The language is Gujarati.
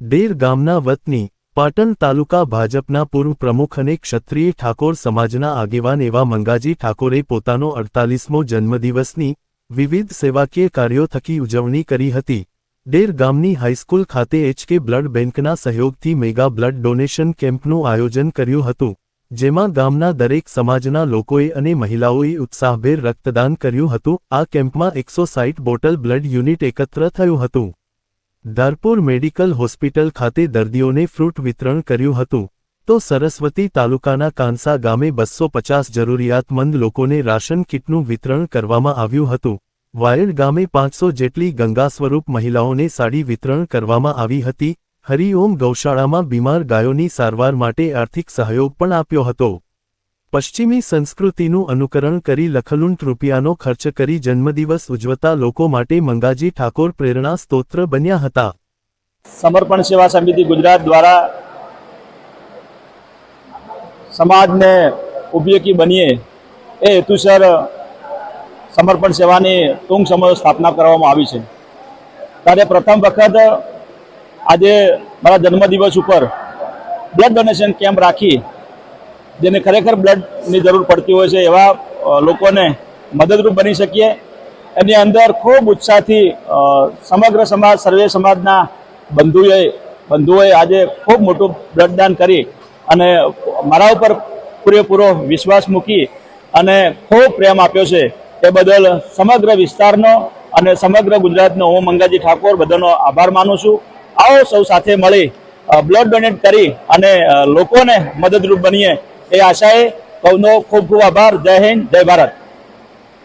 ડેર ગામના વતની, પાટણ તાલુકા ભાજપના પૂર્વ પ્રમુખ અને ક્ષત્રિય ઠાકોર સમાજના આગેવાન એવા મંગાજી ઠાકોરે પોતાનો અડતાલીસમો જન્મદિવસની વિવિધ સેવાકીય કાર્યો થકી ઉજવણી કરી હતી. ડેર ગામની હાઈસ્કૂલ ખાતે એચકે બ્લડ બેંકના સહયોગથી મેગા બ્લડ ડોનેશન કેમ્પનું આયોજન કર્યું હતું, જેમાં ગામના દરેક સમાજના લોકોએ અને મહિલાઓએ ઉત્સાહભેર રક્તદાન કર્યું હતું. આ કેમ્પમાં એકસો સાઈઠ બોટલ બ્લડ યુનિટ એકત્ર થયું હતું. ધારપુર મેડિકલ હોસ્પિટલ ખાતે દર્દીઓને ફ્રૂટ વિતરણ કર્યું હતું. તો સરસ્વતી તાલુકાના કાંસા ગામે બસો પચાસ જરૂરિયાતમંદ લોકોને રાશન કીટનું વિતરણ કરવામાં આવ્યું હતું. વાયડ ગામે પાંચસો જેટલી ગંગા સ્વરૂપ મહિલાઓને સાડી વિતરણ કરવામાં આવી હતી. હરિઓમ ગૌશાળામાં બીમાર ગાયોની સારવાર માટે આર્થિક સહયોગ પણ આપ્યો હતો. પશ્ચિમી સંસ્કૃતિનું અનુકરણ કરી લખલુંટ રૂપિયાનો ખર્ચ કરી જન્મદિવસ ઉજવતા લોકો માટે મંગાજી ઠાકોર પ્રેરણા સ્તોત્ર બન્યા હતા. સમર્પણ સેવા સમિતિ ગુજરાત દ્વારા સમાજને ઉપયોગી બનીએ એ હેતુસર સમર્પણ સેવાની ટૂંક સમય સ્થાપના કરવામાં આવી છે. ત્યારે પ્રથમ વખત આજે મારા જન્મદિવસ ઉપર બ્લડ ડોનેશન કેમ્પ રાખી જેને ખરેખર બ્લડની જરૂર પડતી હોય છે એવા લોકોને મદદરૂપ બની શકીએ. એની અંદર ખૂબ ઉત્સાહથી સમગ્ર સમાજ, સર્વે સમાજના બંધુએ, બંધુઓએ આજે ખૂબ મોટું બ્લડદાન કરી અને મારા ઉપર પૂરેપૂરો વિશ્વાસ મૂકી અને ખૂબ પ્રેમ આપ્યો છે એ બદલ સમગ્ર વિસ્તારનો અને સમગ્ર ગુજરાતનો હું મંગાજી ઠાકોર બધાનો આભાર માનું છું. આવો સૌ સાથે મળી બ્લડ ડોનેટ કરી અને લોકોને મદદરૂપ બનીએ. એ આશાએ સૌનો ખૂબ ખૂબ આભાર. જય હિન્દ જય ભારત.